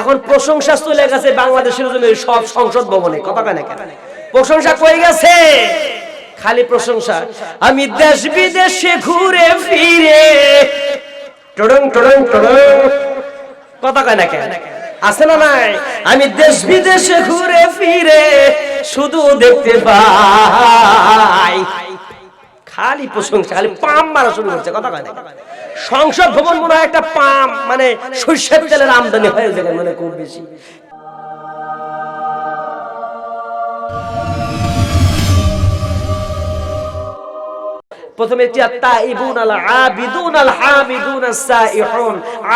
এখন প্রশংসা চলে গেছে বাংলাদেশের জন্য সব সংসদ ভবনে। কথা কেন কেন? প্রশংসা কই গেছে? খালি প্রশংসা। আমি দেশ বিদেশে ঘুরে ফিরে। টড়ং টড়ং টড়ং। কথা কয় না কেন? আছে না নাই? আমি দেশ বিদেশে ঘুরে ফিরে শুধু দেখতে পাই। খালি প্রশংসা, খালি পাম মারা শুরু করছে। কথা কয় না সংসদ ভবন মনে হয় একটা পাম মানে সর্ষের তেলের আমদানি হয়ে যায় মানে খুব বেশি। প্রথমে আল আবিদুন আল হামিদুন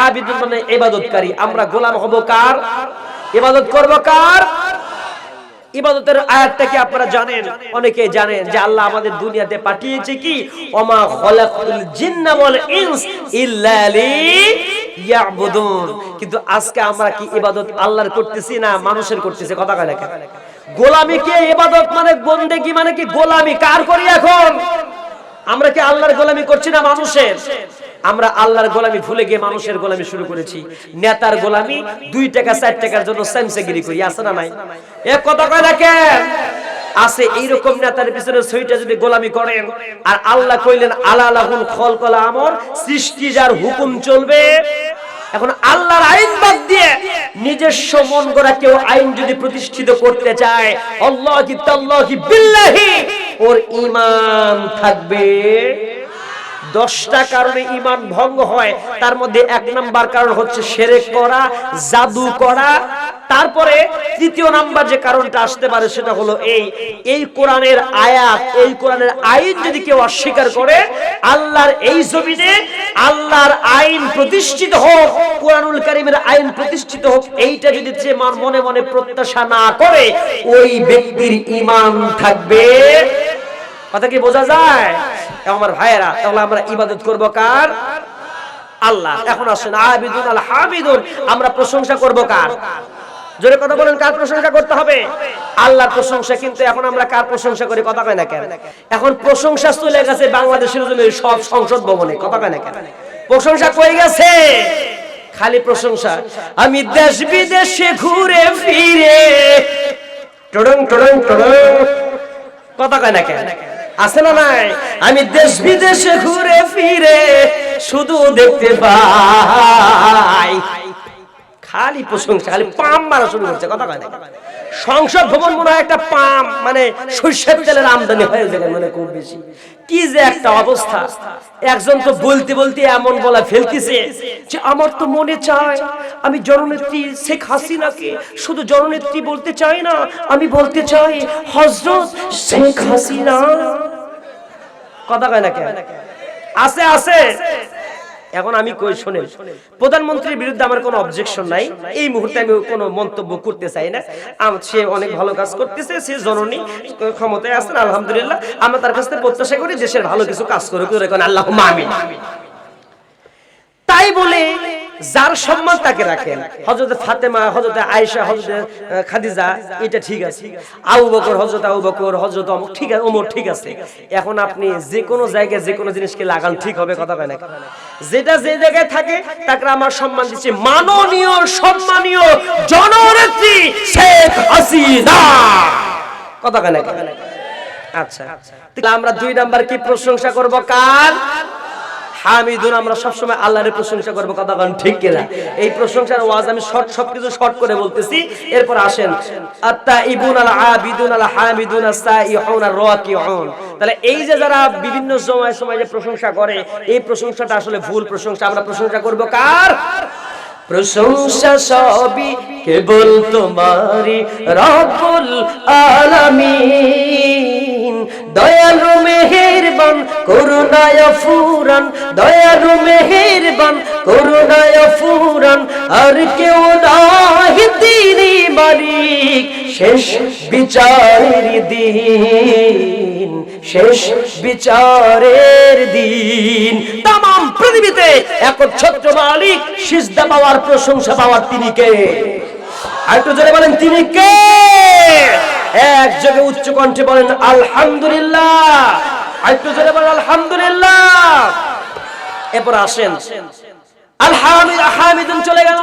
আবিদুন মানে ইবাদতকারী আমরা গোলাম হব কার? ইবাদত করব কার? ইবাদতের আয়াতটা কি আপনারা জানেন? অনেকে জানেন যে আল্লাহ আমাদের দুনিয়াতে পাঠিয়েছে কি? ওমা খলাকুল জিন্না ওয়াল ইনস ইল্লা লিয়াবুদুন। কিন্তু আজকে আমরা কি ইবাদত আল্লাহর করতেছি না মানুষের করতেছি? কথা কয় না? গোলামি কি ইবাদত মানে বন্দেগী মানে কি গোলামি? কার করি এখন? আমরা কি আল্লাহর গোলামি করছি না মানুষের? আমরা আল্লাহর গোলামি ভুলে গিয়ে মানুষের গোলামি শুরু করেছি। নেতার গোলামি দুই টাকা, চার টাকার জন্য সেমসেগিরি করি, আছে না নাই? এ কথা কয় দেখেন, আছে এইরকম নেতার পিছনে সইটা যদি গোলামি করেন, আর আল্লাহ কইলেন আলা আলাহুল খলকলা আমর, সৃষ্টি যার হুকুম চলবে। এখন আল্লাহর আইন বাদ দিয়ে নিজস্ব মন গড়া কেউ আইন যদি প্রতিষ্ঠিত করতে চায়, আল্লাহ কি তাল্লাহি বিল্লাহি, ওর ঈমান থাকবে। দশটা কারণে ইমান ভঙ্গ হয়। তার মধ্যে এক নাম্বার কারণ হচ্ছে সেরেক করা, জাদু করা। তারপরে তৃতীয় নাম্বার যে কারণটা আসতে পারে সেটা হলো এই এই কোরআনের আয়াত, এই কোরআনের আইন যদি কেউ অস্বীকার করে, আল্লাহর এই জমিনে আল্লাহর আইন প্রতিষ্ঠিত হোক, কোরআনুল কারিমের আইন প্রতিষ্ঠিত হোক, এইটা যদি যে মনে মনে প্রত্যাশা না করে, ওই ব্যক্তির ইমান থাকবে। কথা কি বোঝা যায়? আমার ভাইয়েরা, তাহলে আমরা ইবাদত করব কার? আল্লাহ। এখন আসেন, আবিদুন আল হামিদুন, আমরা প্রশংসা করব কার? জোরে কথা বলেন, কার প্রশংসা করতে হবে? আল্লাহর প্রশংসা, কিন্তু এখন আমরা কার প্রশংসা করি, কথা কয় না কেন? এখন প্রশংসা চলে গেছে বাংলাদেশের জন্য সব সংসদ ভবনে, কথা কয় না কেন? প্রশংসা কই গেছে? খালি প্রশংসা, আমি দেশ বিদেশে ঘুরে ফিরে। টড়ং টড়ং টড়ং। কথা কয় না কেন? আছে না নাই আমি দেশ বিদেশে ঘুরে ফিরে শুধু দেখতে পাই খালি প্রশংসা, খালি পাম মারা শুরু করছে কথা কয় না? সংসদ ভবন মনে হয় একটা পাম মানে সর্ষের তেলের আমদানি হয়ে যায় মানে খুব বেশি। কি যে একটা অবস্থা। একজন তো বলতে বলতে এমন বলা ফেলতেছে যে, আমার তো মনে চায় আমি জননেত্রী শেখ হাসিনাকে শুধু জননেত্রী বলতে চাই না, আমি বলতে চাই হজরত শেখ হাসিনা। কথা কয় না কেন? আছে আছে। এখন আমি কই শুনেন? প্রধানমন্ত্রীর বিরুদ্ধে আমার কোনো অবজেকশন নাই। এই মুহূর্তে আমি কোনো মন্তব্য করতে চাই না। সে অনেক ভালো কাজ করতেছে, সে জননী, ক্ষমতায় আছেন, আলহামদুলিল্লাহ। আমরা তার কাছ থেকে প্রত্যাশা করি দেশের ভালো কিছু কাজ করে করে আল্লাহ মামিন তাই বলে যার সম্মান তাকে রাখেন। হজরত ফাতেমা হজরত আয়েশা হজরত খাদিজা, এটা ঠিক আছে। আবু বকর হজরত আবু বকর হজরত অমুক ঠিক আছে, ওমর ঠিক আছে। এখন আপনি যে কোনো জায়গায় যে কোনো জিনিসকে লাগান, ঠিক হবে, কথা না যেটা যে জায়গায় থাকে, তাকে আমার সম্মান দিচ্ছি। মাননীয়, সম্মানীয় জননেত্রী শেখ হাসিনা। কথা কয় না আচ্ছা। আমরা দুই নাম্বার কি প্রশংসা করব? কার? হামিদুন, আমরা সবসময় আল্লাহরের প্রশংসা করব, কথা বলেন ঠিক কিনা? এই প্রশংসার ওয়াজ আমি শর্ট, সবকিছু শর্ট করে বলতেছি। এরপর আসেন আত্তা ইবুন আল আবিদুন আল হামিদুন আসাইহুন আর রাকিউন। তাহলে এই যে যারা বিভিন্ন সময় সময় যে প্রশংসা করে, এই প্রশংসাটা আসলে ভুল প্রশংসা। আমরা প্রশংসা করব কার? প্রশংসা সবই কেবল তোমারি রব্বুল আলামিন। দয়ালু মেহেরবান, করুণায় ফুরান। দয়ালু মেহেরবান, করুণায় ফুরান। আর কেউ নাই তিনি মালিক। শেষ বিচারের দিন, শেষ বিচারের দিন। তাম পৃথিবীতে একচ্ছত্র মালিক, সিজদা পাওয়ার প্রশংসা পাওয়ার তিনি কে? আর একটু জোরে বলেন, তিনি কে? এক যোগে উচ্চ কণ্ঠে বলেন, আলহামদুলিল্লাহ। আলহামদুলিল্লাহ। এরপর আসেন আলহামিদ হামিদুন চলে গেল।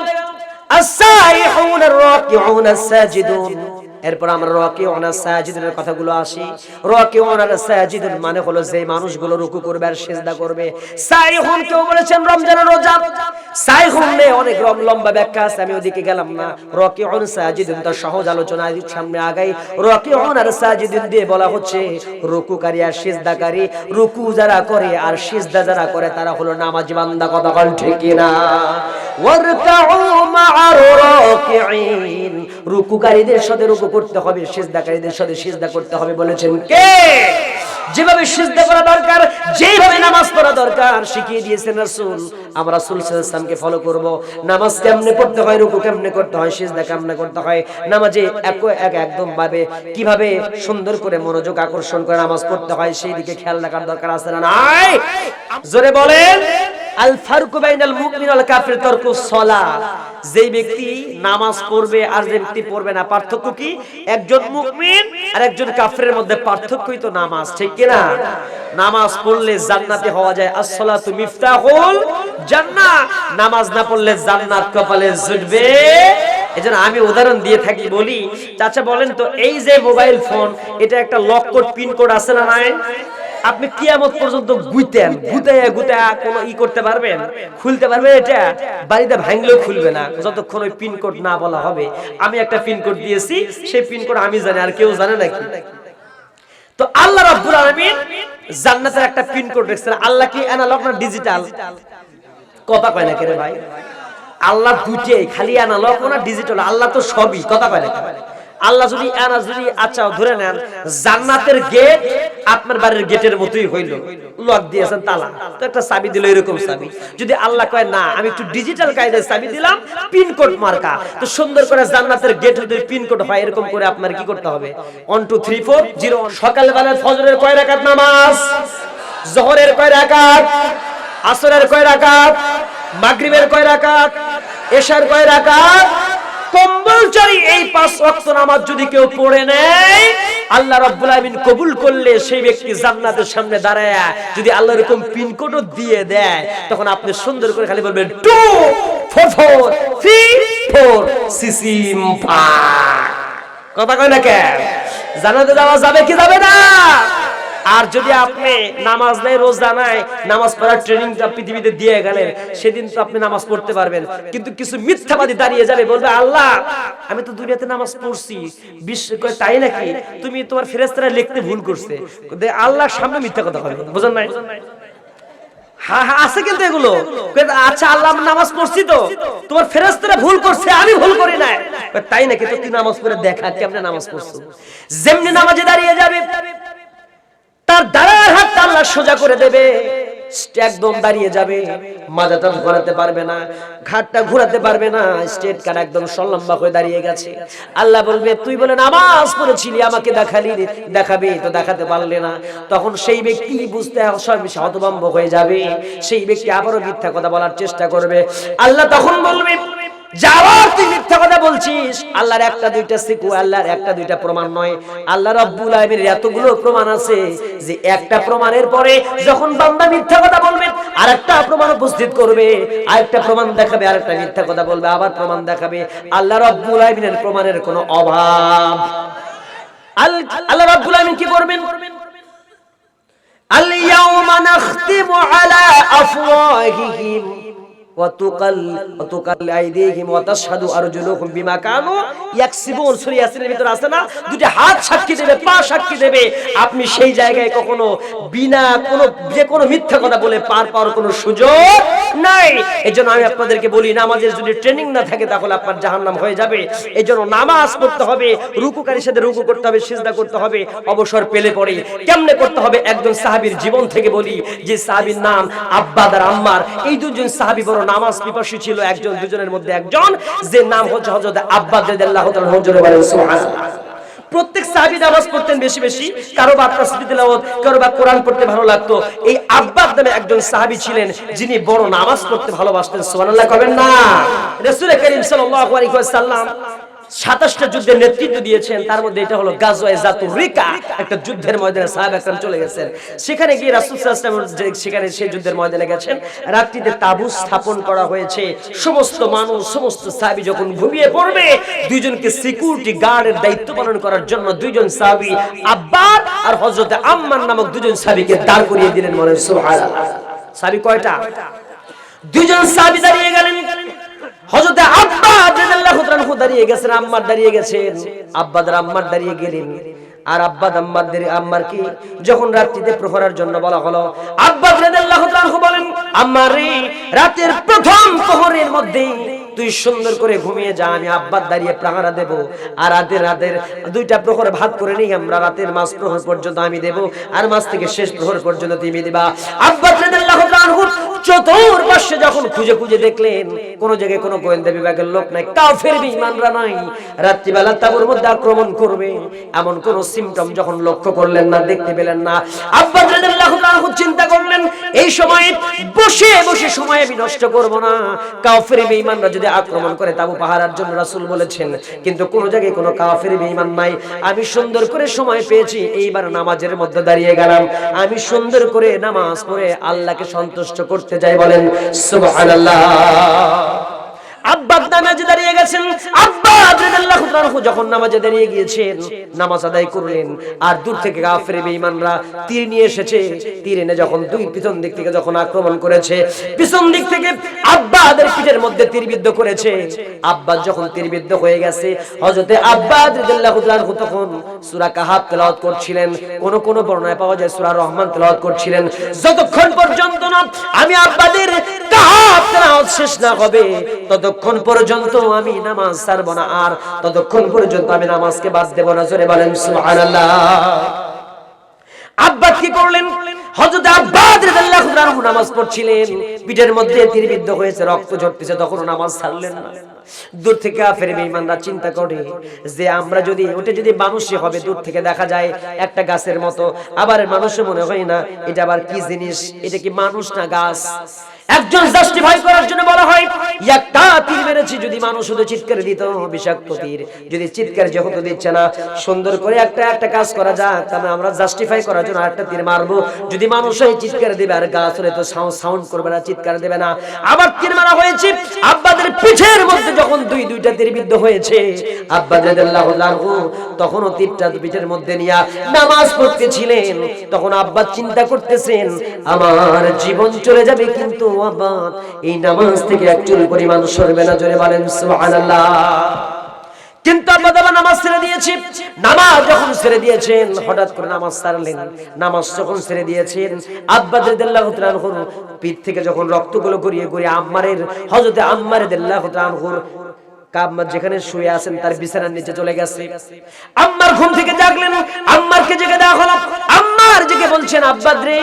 মানে রাকিউন সাজিদুন। এরপর আমরা রাকিউন সাজিদুনের কথাগুলো আসি। রাকিউন আর সাজিদুন মানে হলো যে মানুষগুলো রুকু করবে আর সিজদা করবে। সাইহুন কেউ বলেছেন রমজানের রোজা। সাইহুন নে অনেক রম লম্বা ব্যাখ্যা আছে, আমি ওদিকে গেলাম না। রাকিউন সাজিদুন তার সহজ আলোচনা সামনে আগাই। রাকিউন আর সাজিদুন দিয়ে বলা হচ্ছে, রুকুকারী আর সিজদাকারী, রুকু যারা করে আর সিজদা যারা করে, তারা হলো নামাজ বান্দা, কথা বল ঠিক কিনা? ওয়ারকাউ মা'আর রাকিঈন। রুকুকারীদের সাথে রুকু করতে হবে, সিজদাকারীদের সাথে সিজদা করতে হবে বলেছেন কে? যেভাবে সিজদা করা দরকার যেভাবে নামাজ পড়া দরকার, শিখিয়ে দিয়েছেন রাসূল। আমরা রাসূল সাল্লাল্লাহু আলাইহি ফলো করব। নামাজ কেমনে পড়তে হয়, রুকু কেমনে করতে হয়, সিজদা কেমনে করতে হয়, নামাজে এক এক একদম ভাবে কীভাবে সুন্দর করে মনোযোগ আকর্ষণ করে নামাজ পড়তে হয় সেই দিকে খেয়াল রাখার দরকার আছে না নাই? জোরে বলেন। আমি উদাহরণ দিয়ে থাকি, বলি, চাচা বলেন তো, এই যে মোবাইল ফোন, এটা একটা লক কোড পিন কোড আছে না নাই? আপনি কিয়ামত পর্যন্ত গুইতেন গুতায়া গুতায়া কোনো ই করতে পারবেন? খুলতে পারবেন এটা? বাড়িতে ভাঙলেও খুলবে না। যতক্ষণ ওই পিন কোড না বলা হবে, আমি একটা পিন কোড দিয়েছি, সেই পিন কোড আমি জানি, আর কেউ জানে নাকি? তো আল্লাহ রাব্বুল আলামিন জান্নাতের একটা পিন কোড রেখেছেন। আল্লাহ কি অ্যানালগ না ডিজিটাল কথা কয় না কেরে ভাই? আল্লাহ দুইটাই, খালি অ্যানালগ না ডিজিটাল আল্লাহ তো সবই, কথা কয় না? আল্লাহ যদি আনা যদি আচ্ছা ধরে নেন, জান্নাতের গেট আপনার বাড়ির গেটের মতোই হইল। লক দিয়েছেন তালা। তো একটা চাবি দিল, এরকম চাবি। যদি আল্লাহ কয়, না, আমি একটু ডিজিটাল কায়দায় চাবি দিলাম পিন কোড মার্কা তো সুন্দর করে জান্নাতের গেট যদি পিন কোড হয়, এরকম করে আপনার কি করতে হবে? One two three four zero সকালবেলা ফজরের কয় রাকাত নামাজ? জহরের কয় রাকাত? আসরের কয় রাকাত? মাগরিবের কয় রাকাত? এশার কয় রাকাত? কম্পালসারি এই পাঁচ ওয়াক্ত নামাজ যদি কেউ পড়ে নেয়, আল্লাহ রাব্বুল আলামিন কবুল করলে সেই ব্যক্তি জান্নাতের সামনে দাঁড়ায়। যদি আল্লাহ এরকম পিন কোডও দিয়ে দেয়, তখন আপনি সুন্দর করে খালি বলবেন, two, four four, three, four সিসিম কথা কয় না কেন? জানাতে যাওয়া যাবে কি যাবে না? আর যদি আপনি নামাজ নাই, রোজা নাই, নামাজ পড়ার ট্রেনিংটা পৃথিবীতে দিয়ে গেলেন, সেদিন তো আপনি নামাজ পড়তে পারবেন। কিন্তু কিছু মিথ্যাবাদী দাঁড়িয়ে যাবে, বলবে, আল্লাহ, আমি তো দুনিয়াতে নামাজ পড়ছি। বিশ্ব তাই নাকি? তুমি তোমার ফেরেস্তারা লিখতে ভুল করছে। আল্লাহর সামনে মিথ্যা কথা হবে বুঝেন নাই? হ্যাঁ হ্যাঁ আছে কিন্তু এগুলো। আচ্ছা আল্লাহ নামাজ পড়ছি তো। তোমার ফেরেস্তারা ভুল করছে, আমি ভুল করি না তাই নাকি? তো তুই নামাজ পড়ে দেখা কেমনে নামাজ পড়ছো? যেমনি নামাজে দাঁড়িয়ে যাবে তার দাঁড়ার হাতটা আল্লাহ সোজা করে দেবে। একদম দাঁড়িয়ে যাবে। মাজাটা ঘোরাতে পারবে না, ঘাটটা ঘোরাতে পারবে না, স্টেট কার একদম সলম্বা হয়ে দাঁড়িয়ে গেছে। আল্লাহ বলবে, তুই বলে নামাজ পড়েছিলি, আমাকে দেখালি দেখাবি, তো দেখাতে পারলে না। তখন সেই ব্যক্তি বুঝতে হতভম্ব হয়ে যাবে। সেই ব্যক্তি আবারও মিথ্যা কথা বলার চেষ্টা করবে। আল্লাহ তখন বলবে যাওয়ার তুই মিথ্যা কথা বলছিস। আল্লাহর একটা দুইটা সিকু, আল্লাহর একটা দুইটা প্রমাণ নয়। আল্লাহ রব্বুল আলামিনের এতগুলো প্রমাণ আছে যে একটা প্রমাণের পরে যখন বান্দা মিথ্যা কথা বলবে, আরেকটা প্রমাণ উপস্থিত করবে। আরেকটা প্রমাণ দেখাবে, আরেকটা মিথ্যা কথা বলবে, আবার প্রমাণ দেখাবে। আল্লাহ রব্বুল আলামিনের প্রমাণের কোনো অভাব। আল্লাহ রব্বুল আলামিন কি করবেন? আল ইয়াউমা নাখতিমু আলা আফওয়াহিহিম। আপনি সেই জায়গায় কখনো বিনা কোনো যে কোনো মিথ্যা কথা বলে পার পাওয়ার কোনো সুযোগ নাই। আমি আপনাদেরকে বলি, নামাজের যদি ট্রেনিং না থাকে, তাহলে আপনার হয়ে যাবে। নামাজ পড়তে হবে, রুকুকারীর সাথে রুকু করতে হবে, সিজদা করতে হবে, অবসর পেলে পরে। কেমনে করতে হবে? একজন সাহাবীর জীবন থেকে বলি, যে সাহাবীর নাম আব্বাদার আম্মার। এই দুজন সাহাবী বড় নামাজ পিপাসী ছিল একজন, দুজনের মধ্যে একজন, যে নাম হচ্ছে হযরত আব্বাস রাদিয়াল্লাহু তাআলা হুজুরে বলেন, সুবহানাল্লাহ। প্রত্যেক সাহাবী নামাজ পড়তেন বেশি বেশি, কারও বা তাসবিহ তিলাওয়াত, কারও বা কোরআন পড়তে ভালো লাগতো। এই আব্বাস নামে একজন সাহাবী ছিলেন, যিনি বড় নামাজ পড়তে ভালোবাসতেন, সুবহানাল্লাহ কবেন না? রাসূল করিম সাল্লাল্লাহু আলাইহি ওয়াসাল্লাম সাতাশটা যুদ্ধের নেতৃত্ব দিয়েছেন, তার মধ্যে এটা হলো রিকা, একটা যুদ্ধের ময়দানে সাহাব একরাম চলে গেছেন। সেখানে গিয়ে রাসূল সাল্লাল্লাহু সেখানে সেই যুদ্ধের ময়দানে গেছেন। রাত্রিতে তাবু স্থাপন করা হয়েছে। সমস্ত মানুষ, সমস্ত সাহাবী যখন ঘুমিয়ে পড়বে, দুইজনকে সিকিউরিটি গার্ডের দায়িত্ব পালন করার জন্য দুইজন সাহাবী আব্বাদ আর হযরতে আম্মার নামক দুজন সাহাবীকে দাঁড় করিয়ে দিলেন সুবহানাল্লাহ। সাহাবী কয়টা? দুইজন সাহাবী দাঁড়িয়ে গেলেন হযরতে আব্বা রাদিয়াল্লাহু তাআলা দাঁড়িয়ে গেছেন, আম্মার দাঁড়িয়ে গেছেন। আব্বাদের আম্মার দাঁড়িয়ে গেলেন। আর আব্বাদ আম্মাদের আম্মার কি? যখন রাত্রিতে প্রহরার জন্য বলা হলো আব্বা রাদিয়াল্লাহু তাআলা বলেন, আম্মার, রাতের প্রথম প্রহরের মধ্যে তুই সুন্দর করে ঘুমিয়ে যা, আমি আব্বার দাঁড়িয়ে প্রাহারা দেব। আর রাতের রাতের দুইটা প্রহর ভাগ করে নিই আমরা, রাতের মাস প্রহর পর্যন্ত আমি দেব, আর মাস থেকে শেষ প্রহর পর্যন্ত তুমি দিবা। আব্বা চতুর্পাশে যখন খুঁজে খুঁজে দেখলেন, কোন জায়গায় কোনো গোয়েন্দা বিভাগের লোক নাই নাই, রাত্রিবেলা তাবুর মধ্যে আক্রমণ করবে, এমন কোন সিমটম যখন লক্ষ্য করলেন না, দেখতে পেলেন না। আব্বা চিন্তা করলেন, এই সময় বসে বসে সময় আমি নষ্ট করব না, কাফের বেঈমানরা যদি আক্রমণ করে তাবু পাহারার জন্য রাসুল বলেছেন, কিন্তু কোনো জায়গায় কোনো কাফের বেঈমান নাই। আমি সুন্দর করে সময় পেয়েছি, এইবার নামাজের মধ্যে দাঁড়িয়ে গেলাম। আমি সুন্দর করে নামাজ পড়ে আল্লাহকে সন্তুষ্ট করতে যাই বলেন, সুবহানাল্লাহ। আব্বা নামাজে দাঁড়িয়ে আক্রমণ করেছে, পিছন দিক থেকে আব্বাদের পিঠের মধ্যে তীরবিদ্ধ করেছে। আব্বা যখন তীরবিদ্ধ হয়ে গেছে, হযরতে আব্বা রাদিয়াল্লাহু তাআলা তখন সূরা কাহাফ তেলাওয়াত করছিলেন। কোন কোন বর্ণনায় পাওয়া যায় সূরা রহমান তেলাওয়াত করছিলেন। যতক্ষণ পর্যন্ত না আমি আব্বাদের শেষ না হবে। ততক্ষণ পর্যন্ত আমি নামাজ না। আর ততক্ষণ পর্যন্ত আমি নামাজকে বাদ না। জোরে বলেন কি করলেন? পিঠের মধ্যে তীরবিদ্ধ হয়েছে, রক্ত ঝরতেছে, তখন নামাজ দূর থেকে চিন্তা করে যে আমরা যদি, ওটা যদি মানুষই হবে, দূর থেকে দেখা যায় একটা গাছের মতো। আবার মানুষে মনে হয় না, এটা আবার কি জিনিস? এটা কি মানুষ না গাছ? একজন জাস্টিফাই করার জন্য বলা হয় একটা তীর মেরেছি যদি মানুষ শুধু চিৎকার দিত, বিষাক্ত তীর। যদি চিৎকার যেহেতু দিচ্ছে না, সুন্দর করে একটা একটা কাজ করা যাক তাহলে আমরা জাস্টিফাই করার জন্য একটা তীর মারবো। যদি মানুষ এই চিৎকার দিবে, আর গাছ হলে তো সাউন্ড করবে না, চিৎকার দেবে না। আবার তীর মারা হয়েছে, আব্বাদের পিঠের মধ্যে যখন দুই, দুইটা তীর বিদ্ধ হয়েছে, আব্বা রাদিয়াল্লাহু আনহু তখনও তীরটা পিঠের মধ্যে নিয়ে নামাজ পড়তেছিলেন। তখন আব্বা চিন্তা করতেছেন, আমার জীবন চলে যাবে কিন্তু আব্বা এই নামাজ থেকে পরিমাণ জোরে বলেন সুবহানাল্লাহ। কিন্তু দাদা, নামাজ ছেড়ে নামাজ যখন ছেড়ে দিয়েছেন, হঠাৎ করে নামাজ ছাড়লেন নামাজ যখন ছেড়ে দিয়েছেন পিঠ থেকে যখন রক্তগুলো গড়িয়ে গড়িয়ে আম্মারের যেখানে শুয়ে আছেন, তার বিছানার নিচে চলে গেছে। আম্মার ঘুম থেকে জাগলেন। আম্মারকে জেগে দেওয়া হলো। আম্মার জেগে বলছেন, আব্বাদ রে,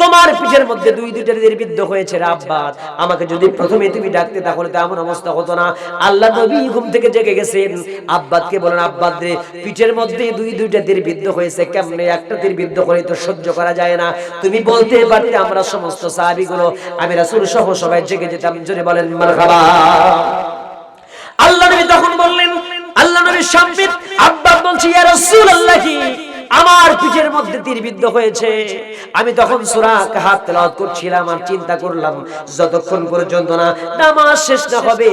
তোমার পিঠের মধ্যে দুই দুইটা নির্বিদ্ধ হয়েছে রে আব্বাদ। আমাকে যদি প্রথমে তুমি ডাকতে, তাহলে তো এমন অবস্থা হতো না। আল্লাহ নবী ঘুম থেকে জেগে গেছেন। আব্বাদকে বলেন আব্বাদ রে, পিঠের মধ্যে দুই দুইটা নির্বিদ্ধ হয়েছে, কেমনে একটা নির্বিদ্ধ করে তো সহ্য করা যায় না? তুমি বলতে পারতে আমরা সমস্ত সাহাবীগুলো, আমি রাসূল সহ সবাই জেগে যেতাম, জোরে বলেন, মারহাবা। আল্লাহ নবী তখন বললেন, আল্লাহ নবীর সামনে আব্বা বলছি, ইয়া রাসূলুল্লাহ আমার পিঠের মধ্যে তীরবিদ্ধ হয়েছে। আমি তখন সূরা কাহাত তেলাওয়াত করছিলাম আর চিন্তা করলাম, যতক্ষণ পর্যন্ত না নামাজ শেষ না হবে,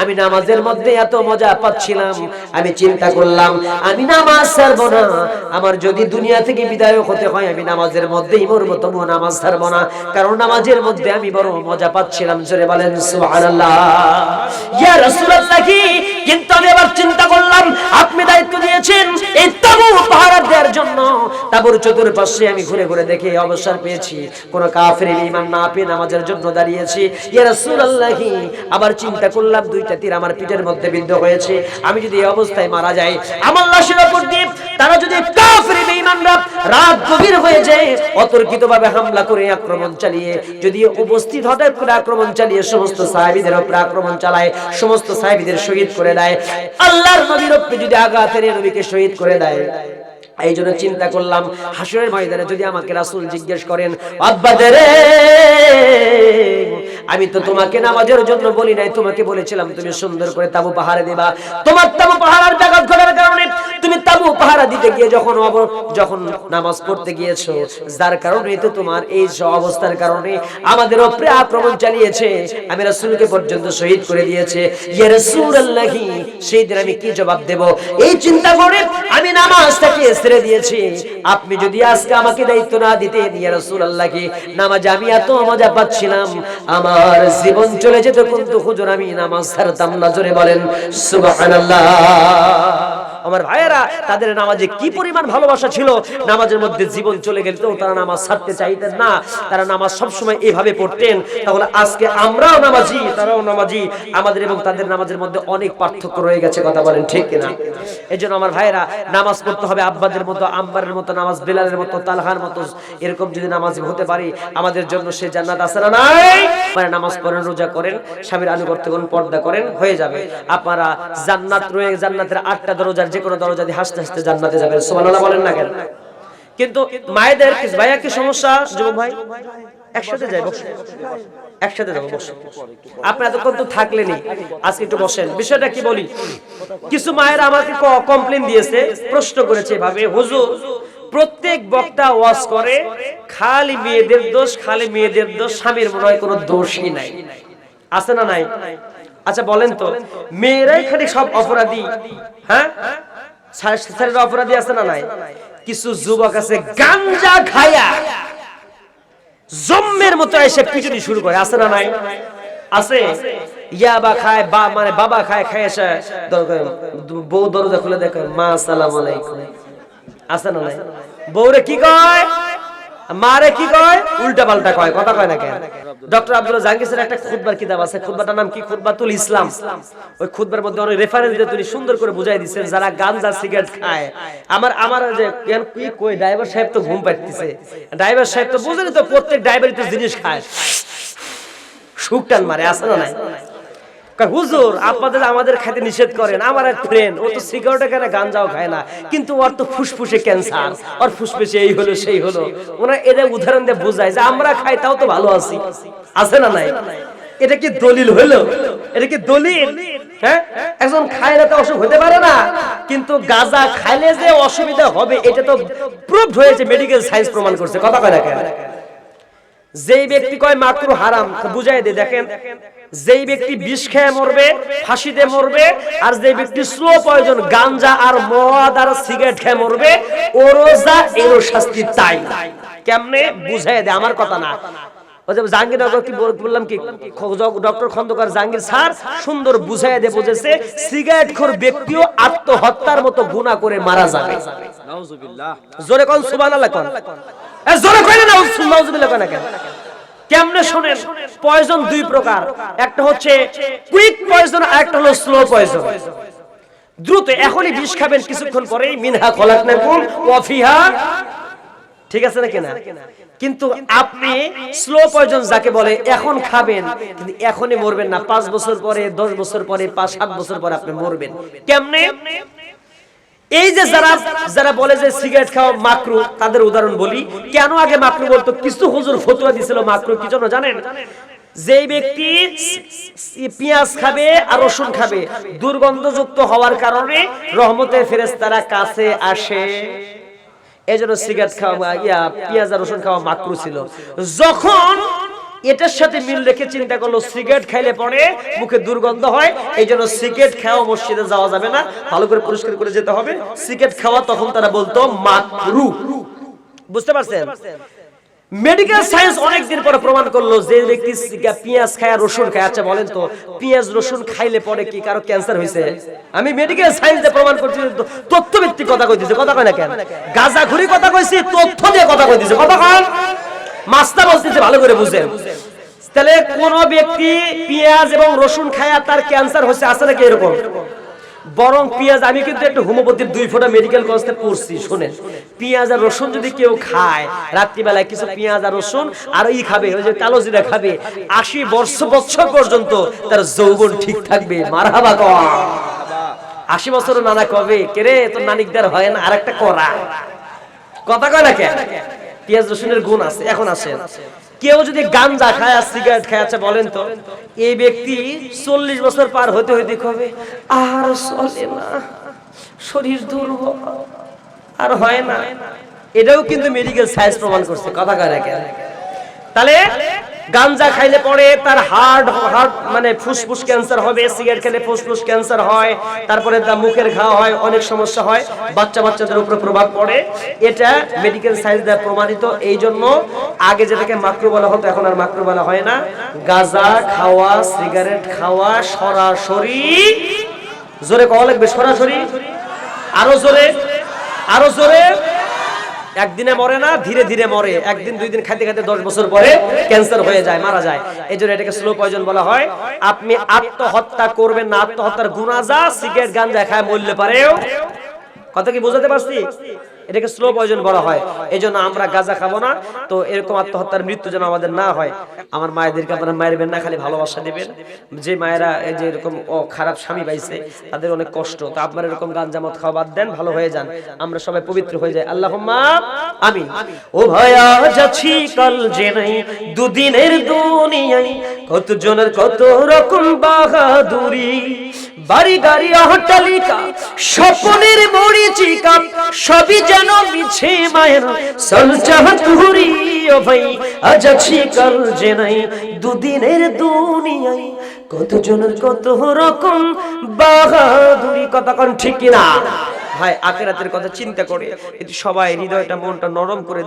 আমি নামাজের মধ্যে এত মজা পাচ্ছিলাম। আমি চিন্তা করলাম, আমি নামাজ ছাড়ব না। আমার যদি দুনিয়া থেকে বিদায় হতে হয়, আমি নামাজের মধ্যেই মরবো তবু নামাজ ছাড়ব না। কারণ নামাজের মধ্যে আমি বড় মজা পাচ্ছিলাম, জোরে বলেন সুবহানাল্লাহ। ইয়া রাসূলুল্লাহ কি? কিন্তু আমি আবার চিন্তা করলাম তাবুর চতুর্পাশে আমি ঘুরে ঘুরে দেখে অবসর পেয়েছি। কোন কাফের ঈমান না পেয়ে নামাজের জন্য দাঁড়িয়েছি। আবার চিন্তা করলাম দুইটা তীর আমার পিঠের মধ্যে বিদ্ধ হয়েছে। আমি যদি এই অবস্থায় মারা যাই, আমার লাশের উপর দিয়ে তারা যদি কাফের ঈমানরা রাত গভীর হয়ে যায়, অতর্কিতভাবে হামলা করে আক্রমণ চালিয়ে, যদি উপস্থিত হঠাৎ করে আক্রমণ চালিয়ে সমস্ত সাহাবীদের উপর আক্রমণ চালায়, সমস্ত সাহাবীদের শহীদ করে দেয়, আল্লাহর নবীর উপরে যদি আঘাত এনে নবীকে শহীদ করে দেয়। এই জন্য চিন্তা করলাম, হাসরের ময়দানে যদি আমাকে রাসূল জিজ্ঞেস করেন আমি তো তোমাকে নামাজের জন্য বলি নাই, তোমাকে বলেছিলাম তুমি সুন্দর করে তাবু পাহাড়ে দিবা। তোমার তাবু পাহাড়ের জায়গা ঘটার কারণে তুমি তাবু পাহারা দিতে গিয়ে যখন যখন নামাজ পড়তে গিয়েছো, যার কারণে তো তোমার এই অবস্থার কারণে আমাদের উপরে আক্রমণ চালিয়েছে। আমি রাসূলকে পর্যন্ত শহীদ করে দিয়েছে। ইয়া রাসূলুল্লাহি, সেই দিন আমি কি জবাব দেব? এই চিন্তা করে আমি নামাজটাকে ছেড়ে দিয়েছি। আপনি যদি আজকে আমাকে দায়িত্ব না দিতে দিতেন, ইয়া রাসূলুল্লাহি, নামাজ আমি এত মজা পাচ্ছিলাম। আমার জীবন চলে যেত, কিন্তু হুজুর আমি নামাজ ছাড়তাম না, জোরে বলেন, সুবহানাল্লাহ। আমার ভাইয়েরা, তাদের নামাজে কি পরিমাণ ভালোবাসা ছিল? নামাজের মধ্যে জীবন চলে গেলেও তারা নামাজ ছাড়তে চাইতেন না। তারা নামাজ সবসময় এভাবে পড়তেন। তাহলে আজকে আমরাও নামাজি, তারাও নামাজি। আমাদের এবং তাদের নামাজের মধ্যে অনেক পার্থক্য রয়ে গেছে, কথা বলেন ঠিক কিনা? এই জন্য আমার ভাইয়েরা, নামাজ পড়তে হবে আব্বাদের মতো আম্বারের মতো, নামাজ বেলালের মতো, তালহার মতো। এরকম যদি নামাজ হতে পারি, আমাদের জন্য সে জান্নাত আছে না নাই? মানে নামাজ পড়েন, রোজা করেন, স্বামীর আনুগত্য করেন, পর্দা করেন, হয়ে যাবে। আপনারা জান্নাত রয়ে জান্নাতের আটটা দরজার যে কোনো দরজা দিয়ে হাসতে হাসতে জান্নাতে যাবেন সুবহানাল্লাহ বলেন না কেন? কিন্তু মায়েদের ভাইয়া কি সমস্যা, যুবক ভাই? একসাথে যাই, বসে। একসাথে যাব, বসে। আপনারা এতক্ষণ তো থাকলেনই, আজকে একটু বসেন। বিষয়টা কি বলি? কিছু মায়ের আমাকে কমপ্লেন দিয়েছে, প্রশ্ন করেছে এভাবে, হুজুর, প্রত্যেক বক্তা ওয়াজ করে, খালি মেয়েদের দোষ, খালি মেয়েদের দোষ, স্বামীর মনে হয় কোনো দোষই নাই। আছে না নাই? আচ্ছা বলেন তো মেয়েরাই খালি সব অপরাধী। হ্যাঁ? ছেলেরা অপরাধী আছে না নাই? কিছু যুবক আছে গাঞ্জা খায়া। জম্মের মতো এসে পিটুনি শুরু করে। আছে না নাই? আছে ইয়াবা খায় বা মানে বাবা খায় খায় এসে বউ দরজা খুলে দেখে মা সালাম আলাইকুম। আছে না নাই? বউরে কি কয়? মারে কি কয়? উল্টা পাল্টা কয়, কথা কয় না কেন? ডক্টর আব্দুল জাহাঙ্গীর একটা খুতবার কিতাব আছে, খুতবাটার নাম কি? খুতবাতুল ইসলাম। ওই খুতবার মধ্যে অনেক রেফারেন্স দিয়ে তিনি সুন্দর করে বুঝাই দিচ্ছেন যারা গাঞ্জা সিগারেট খায়। আমার আমার যে কেন কি কই ড্রাইভার সাহেব তো ঘুম পাইতেছে ড্রাইভার সাহেব তো বুঝেনি তো প্রত্যেক ড্রাইভারই তো জিনিস খায়। সুখ টান মারে আসে না নাই? হুজুর আপনাদের আমাদের খাইতে নিষেধ করেন, আমার এক ফ্রেন্ড ও তো সিগারেট খায় না গাঞ্জাও খায় না, কিন্তু ওর তো ফুসফুসে ক্যান্সার ওর ফুসফুসে এই হলো, সেই হলো। ওরা এদের উদাহরণ দিয়ে বোঝায় যে আমরা খাই, তাও তো ভালো আছি। আছে না নাই? এটা কি দলিল হলো? এটা কি দলিল? হ্যাঁ? একজন খায় না তো অসুখ হতে পারে না, কিন্তু গাঁজা খাইলে যে অসুবিধা হবে, এটা তো প্রুভড হয়েছে মেডিকেল সায়েন্স প্রমাণ করছে। কথা কয় না কেন? যেই ব্যক্তি কয় মাকরু হারাম বুঝাই দে, দেখেন। যেই ব্যক্তি বিষ খেয়ে মরবে, ফাঁসিতে মরবে, আর যে ব্যক্তি স্লো প্রয়োজন গাঞ্জা আর মদ আর সিগারেট খেয়ে মরবে ওরোজা যা এরও শাস্তি তাই কেমনে? বুঝাই দে, আমার কথা না। জাহাঙ্গীরনগর কি বল- বললাম কি? ডক্টর খন্দকার জাহাঙ্গীর স্যার সুন্দর বুঝাই দে বুঝেছে সিগারেট খোর ব্যক্তিও আত্মহত্যার মতো গুণা করে মারা যাবে। জোরে কোন সুবহানাল্লাহ কোন। জোরে কইলে না নাউজুবিল্লাহ কোন কেন? কেমনে শুনেন পয়জন দুই প্রকার। একটা হচ্ছে কুইক পয়জন আর একটা হলো স্লো পয়জন। দ্রুত এখনই বিষ খাবেন কিছুক্ষণ পরেই মিনহা খলাকনাকুম ওয়া ফিহা ঠিক আছে নাকি না? কিন্তু আপনি স্লো পয়জন যাকে বলে এখন খাবেন কিন্তু এখনই মরবেন না। পাঁচ বছর পরে দশ বছর পরে পাঁচ সাত বছর পরে আপনি মরবেন। কেমনে? এই যে যারা যারা বলে যে সিগারেট খাওয়া মাকরু তাদের উদাহরণ বলি। কেন আগে মাকরু বলতো? কিছু হুজুর ফতুয়া দিছিল মাকরু কি জন্য জানেন? যেই ব্যক্তি পেঁয়াজ খাবে আর রসুন খাবে দুর্গন্ধযুক্ত হওয়ার কারণে রহমতের ফেরেস্তারা কাছে আসে। এই জন্য সিগারেট খাওয়া ইয়া পেঁয়াজ আর রসুন খাওয়া মাকরু ছিল। যখন এটার সাথে মিল রেখে চিন্তা করল সিগারেট খাইলে পরে মুখে দুর্গন্ধ হয় এই জন্য সিগারেট খাওয়া মসজিদে যাওয়া যাবে না। ভালো করে পরিষ্কার করে যেতে হবে। সিগারেট খাওয়া তখন তারা বলতো মাকরু। বুঝতে পারছেন? মেডিকেল সায়েন্স অনেকদিন পরে প্রমাণ করল যে ব্যক্তি পেঁয়াজ খায় রসুন খায়। আচ্ছা বলেন তো, পেঁয়াজ, রসুন খাইলে পরে কি কারও ক্যান্সার হয়েছে আমি মেডিকেল সায়েন্সে প্রমাণ করছি তথ্য ভিত্তিক কথা কইতেছি। কথা কয় না কেন? গাজা ঘুরি কথা কইছি, তথ্য দিয়ে কথা কই দিছে কথা কন। মাস্তা বলতেছে, ভালো করে বুঝেন। তাহলে কোন ব্যক্তি পেঁয়াজ এবং রসুন খায় তার ক্যান্সার হচ্ছে আছে নাকি এরকম? বরং পেঁয়াজ, আমি কিন্তু একটু হোমিওপ্যাথির দুই ফোঁটা মেডিকেল কলেজে পড়ছি, শুনেন। পেঁয়াজ আর রসুন যদি কেউ খায়, রাত্রিবেলায় কিছু পেঁয়াজ আর রসুন, আর ই খাবে, ওই যে কালো জিরা খাবে, আশি বর্ষ বছর পর্যন্ত তার যৌবন ঠিক থাকবে। মারহাবা কওয়া আশি বছর নানা কবে? কেরে তোর নানিকদার হয় না? আরেকটা করা। কথা কয় না কেন পেঁয়াজ, রসুনের গুণ আছে। এখন আসেন। কেউ যদি গাঞ্জা খায় আর সিগারেট খায় আছে বলেন তো, এই ব্যক্তি চল্লিশ বছর পার হতে হইতে কবে আর চলে না, শরীর দুর্বল, আর হয় না এটাও কিন্তু মেডিকেল সায়েন্স প্রমাণ করছে, কথা কয় কেন? তাহলে গাঞ্জা খাইলে পরে তার হার্ট হার্ট মানে ফুসফুস ক্যান্সার হবে, সিগারেট খেলে ফুসফুস ক্যান্সার হয়, তারপরে তার মুখের ঘা হয়, অনেক সমস্যা হয়, বাচ্চা বাচ্চাদের উপরে প্রভাব পড়ে। এটা মেডিকেল সায়েন্স দ্বারা প্রমাণিত। এই জন্য আগে যেটাকে মাকরু বলা হতো, এখন আর মাকরু বলা হয় না। গাঁজা খাওয়া, সিগারেট খাওয়া, সরাসরি, জোরে কওয়া লাগবে, সরাসরি? আরও জোরে আরও জোরে। একদিনে মরে না, ধীরে ধীরে মরে। একদিন, দুই দিন খাইতে খাইতে দশ বছর পরে ক্যান্সার হয়ে যায়, মারা যায়। এই জন্য এটাকে স্লো পয়জন বলা হয়। আপনি আত্মহত্যা করবেন না, আত্মহত্যার গুণা যা সিগারেট গান দেখায় মরলে পারে কথা কি বোঝাতে পারছি? এটাকে স্লো পয়জন বলা হয়। এই জন্য আমরা গাঁজা খাব না। তো এরকম আত্মহত্যার মৃত্যু যেন আমাদের না হয়। আমার মায়েদেরকে আপনারা মারবেন না খালি ভালোবাসা দেবেন। যে মায়েরা এই যে এরকম ও খারাপ স্বামী পাইছে তাদের অনেক কষ্ট। তো আপনারা এরকম গাঞ্জা মত খাওয়া বাদ দেন ভালো হয়ে যান। আমরা সবাই পবিত্র হয়ে যাই। আল্লাহ আমিন। ও ভয়া যাচ্ছি কাল যে নাই দুদিনের দুনিয়ায়। কত জনের কত রকম বাহাদুরি। বাড়ি গাড়ি অট্টালিকা, স্বপ্নের মরিচিকা, সবই যেন মিছে মায়ের। সলচাতুরি ও ভাই, আজ আছি কাল যে নাই, দুদিনের দুনিয়ায়। কত জনের কত রকম বাহাদুরি, কথা কোন ঠিক না ভাই, আখেরাতের কথা চিন্তা করে সবাই হৃদয়টা মনটা নরম করে